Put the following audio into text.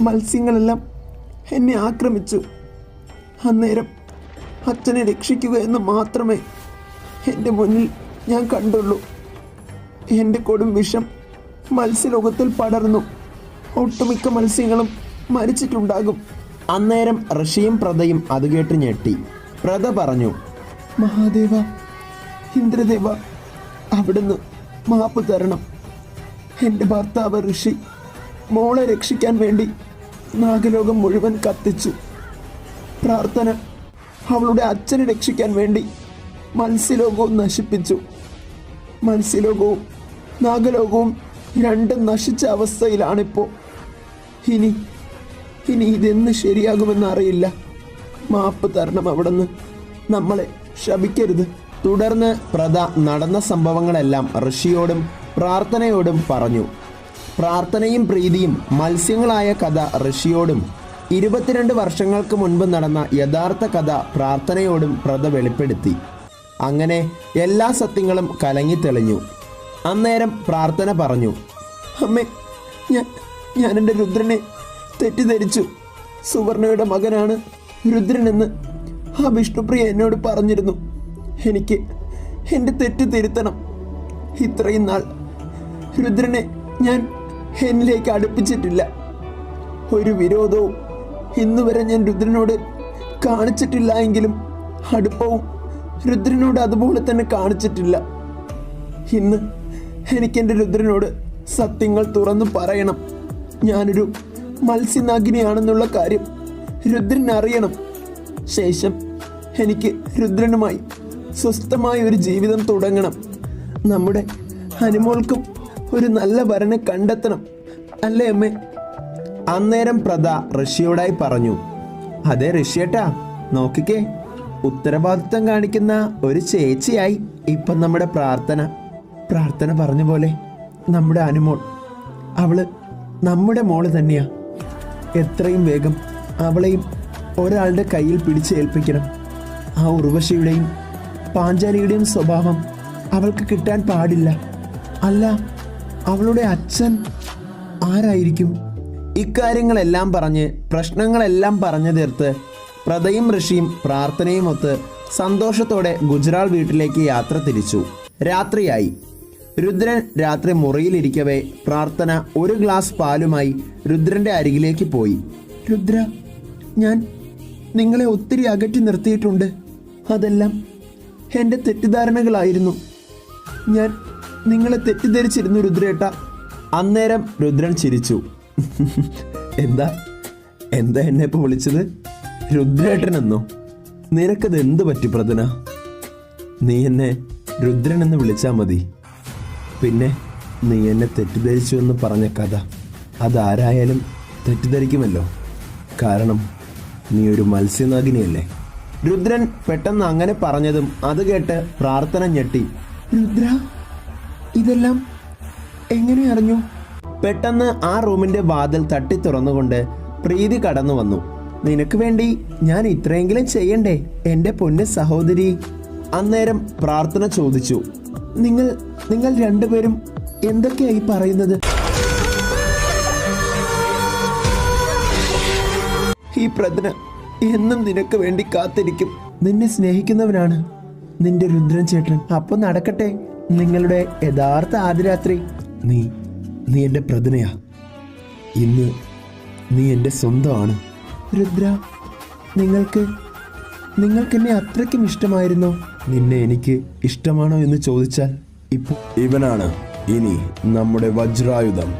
മത്സ്യങ്ങളെല്ലാം എന്നെ ആക്രമിച്ചു. അന്നേരം അച്ഛനെ രക്ഷിക്കുക എന്ന് മാത്രമേ എന്റെ മുന്നിൽ ഞാൻ കണ്ടുള്ളൂ. എന്റെ കൊടും വിഷം മത്സ്യലോകത്തിൽ പടർന്നു. ഒട്ടുമിക്ക മത്സ്യങ്ങളും മരിച്ചിട്ടുണ്ടാകും. അന്നേരം ഋഷിയും പ്രതയും അത് കേട്ട് ഞെട്ടി. പ്രത പറഞ്ഞു മഹാദേവ ഇന്ദ്രദേവ അവിടുന്ന് മാപ്പ് തരണം. എന്റെ ഭർത്താവ് ഋഷി മോളെ രക്ഷിക്കാൻ വേണ്ടി നാഗലോകം മുഴുവൻ കത്തിച്ചു. പ്രാർത്ഥന അവളുടെ അച്ഛനെ രക്ഷിക്കാൻ വേണ്ടി മത്സ്യലോകവും നശിപ്പിച്ചു. മത്സ്യലോകവും നാഗലോകവും രണ്ടും നശിച്ച അവസ്ഥയിലാണിപ്പോൾ ഇനി ഇനി ഇതെന്ന് ശരിയാകുമെന്ന് അറിയില്ല. മാപ്പ് തരണം അവിടുന്ന്. നമ്മളെ ശപിക്കരുത്. തുടർന്ന് പ്രത നടന്ന സംഭവങ്ങളെല്ലാം ഋഷിയോടും പ്രാർത്ഥനയോടും പറഞ്ഞു. പ്രാർത്ഥനയും പ്രീതിയും മത്സ്യങ്ങളായ കഥ ഋഷിയോടും ഇരുപത്തിരണ്ട് വർഷങ്ങൾക്ക് മുൻപ് നടന്ന യഥാർത്ഥ കഥ പ്രാർത്ഥനയോടും പ്രത വെളിപ്പെടുത്തി. അങ്ങനെ എല്ലാ സത്യങ്ങളും കലങ്ങിത്തെളിഞ്ഞു അന്നേരം പ്രാർത്ഥന പറഞ്ഞു. അമ്മേ ഞാൻ ഞാൻ എന്റെ രുദ്രനെ തെറ്റിദ്ധരിച്ചു. സുവർണയുടെ മകനാണ് രുദ്രനെന്ന് ആ വിഷ്ണുപ്രിയ എന്നോട് പറഞ്ഞിരുന്നു. എനിക്ക് എന്റെ തെറ്റ് തിരുത്തണം. ഇത്രയും നാൾ രുദ്രനെ ഞാൻ എന്നിലേക്ക് അടുപ്പിച്ചിട്ടില്ല. ഒരു വിരോധവും ഇന്ന് വരെ ഞാൻ രുദ്രനോട് കാണിച്ചിട്ടില്ല എങ്കിലും അടുപ്പവും രുദ്രനോട് അതുപോലെ തന്നെ കാണിച്ചിട്ടില്ല. ഇന്ന് എനിക്ക് എനിക്കെന്റെ രുദ്രനോട് സത്യങ്ങൾ തുറന്നു പറയണം. ഞാനൊരു മത്സ്യനാഗിനിയാണെന്നുള്ള കാര്യം രുദ്രൻ അറിയണം. ശേഷം എനിക്ക് രുദ്രനുമായി സ്വസ്ഥമായ ഒരു ജീവിതം തുടങ്ങണം. നമ്മുടെ ഹനുമോൾക്കും ഒരു നല്ല വരനെ കണ്ടെത്തണം. അല്ലേ അമ്മേ? അന്നേരം പ്രദ ഋഷിയോടായി പറഞ്ഞു അതെ ഋഷിയേട്ടാ നോക്കിക്കേ ഉത്തരവാദിത്തം കാണിക്കുന്ന ഒരു ചേച്ചിയായി ഇപ്പം നമ്മുടെ പ്രാർത്ഥന. പ്രാർത്ഥന പറഞ്ഞ പോലെ നമ്മുടെ അനുമോൾ. അവൾ നമ്മുടെ മോൾ തന്നെയാ. എത്രയും വേഗം അവളെയും ഒരാളുടെ കയ്യിൽ പിടിച്ചേൽപ്പിക്കണം ആ ഉർവശിയുടെയും പാഞ്ചാലിയുടെയും സ്വഭാവം അവൾക്ക് കിട്ടാൻ പാടില്ല. അല്ല അവളുടെ അച്ഛൻ ആരായിരിക്കും? ഇക്കാര്യങ്ങളെല്ലാം പറഞ്ഞ് പ്രശ്നങ്ങളെല്ലാം പറഞ്ഞു തീർത്ത് പ്രതയും ഋഷിയും പ്രാർത്ഥനയും ഒത്ത് സന്തോഷത്തോടെ ഗുജറാൾ വീട്ടിലേക്ക് യാത്ര തിരിച്ചു. രാത്രിയായി. രുദ്രൻ രാത്രി മുറിയിലിരിക്കവേ പ്രാർത്ഥന ഒരു ഗ്ലാസ് പാലുമായി രുദ്രന്റെ അരികിലേക്ക് പോയി. രുദ്ര ഞാൻ നിങ്ങളെ ഒത്തിരി അകറ്റി നിർത്തിയിട്ടുണ്ട്. അതെല്ലാം എന്റെ തെറ്റിദ്ധാരണകളായിരുന്നു. ഞാൻ നിങ്ങളെ തെറ്റിദ്ധരിച്ചിരുന്നു രുദ്രേട്ട. അന്നേരം രുദ്രൻ ചിരിച്ചു. എന്താ? എന്താ എന്നെ ഇപ്പൊ വിളിച്ചത്? രുദ്രേട്ടനെന്നോ? നിനക്കത് എന്ത് പറ്റി പ്രദന നീ എന്നെ രുദ്രൻ എന്ന് വിളിച്ചാ മതി. പിന്നെ നീ എന്നെ തെറ്റിദ്ധരിച്ചു എന്ന് പറഞ്ഞ കഥ അതാരായാലും തെറ്റിദ്ധരിക്കുമല്ലോ. കാരണം നീ ഒരു മത്സ്യനാഗിനിയല്ലേ. രുദ്രൻ പെട്ടെന്ന് അങ്ങനെ പറഞ്ഞതും അത് കേട്ട് പ്രാർത്ഥന ഞെട്ടി. രുദ്ര ഇതെല്ലാം എങ്ങനെ അറിഞ്ഞു? പെട്ടെന്ന് ആ റൂമിന്റെ വാതിൽ തട്ടി തുറന്നുകൊണ്ട് പ്രീതി കടന്നു വന്നു. നിനക്ക് വേണ്ടി ഞാൻ ഇത്രയെങ്കിലും ചെയ്യണ്ടേ എന്റെ പൊന്ന് സഹോദരി? അന്നേരം പ്രാർത്ഥന ചോദിച്ചു. നിങ്ങൾ നിങ്ങൾ രണ്ടുപേരും എന്തൊക്കെയായി പറയുന്നത്? ഈ പ്രജ്ഞ എന്നും നിനക്ക് വേണ്ടി കാത്തിരിക്കും. നിന്നെ സ്നേഹിക്കുന്നവനാണ് നിന്റെ രുദ്രൻ ചേട്ടൻ. അപ്പൊ നടക്കട്ടെ. നിങ്ങളുടെ യഥാർത്ഥ ആദ്യരാത്രി. നീ നീ എന്റെ പ്രതിനയാ ഇന്ന് നീ എന്റെ സ്വന്തമാണ്. രുദ്ര നിങ്ങൾക്ക് നിങ്ങൾക്ക് എന്നെ അത്രയ്ക്കും ഇഷ്ടമായിരുന്നോ? നിന്നെ എനിക്ക് ഇഷ്ടമാണോ എന്ന് ചോദിച്ചാൽ ഇപ്പോൾ ഇവനാണ് ഇനി നമ്മുടെ വജ്രായുധം.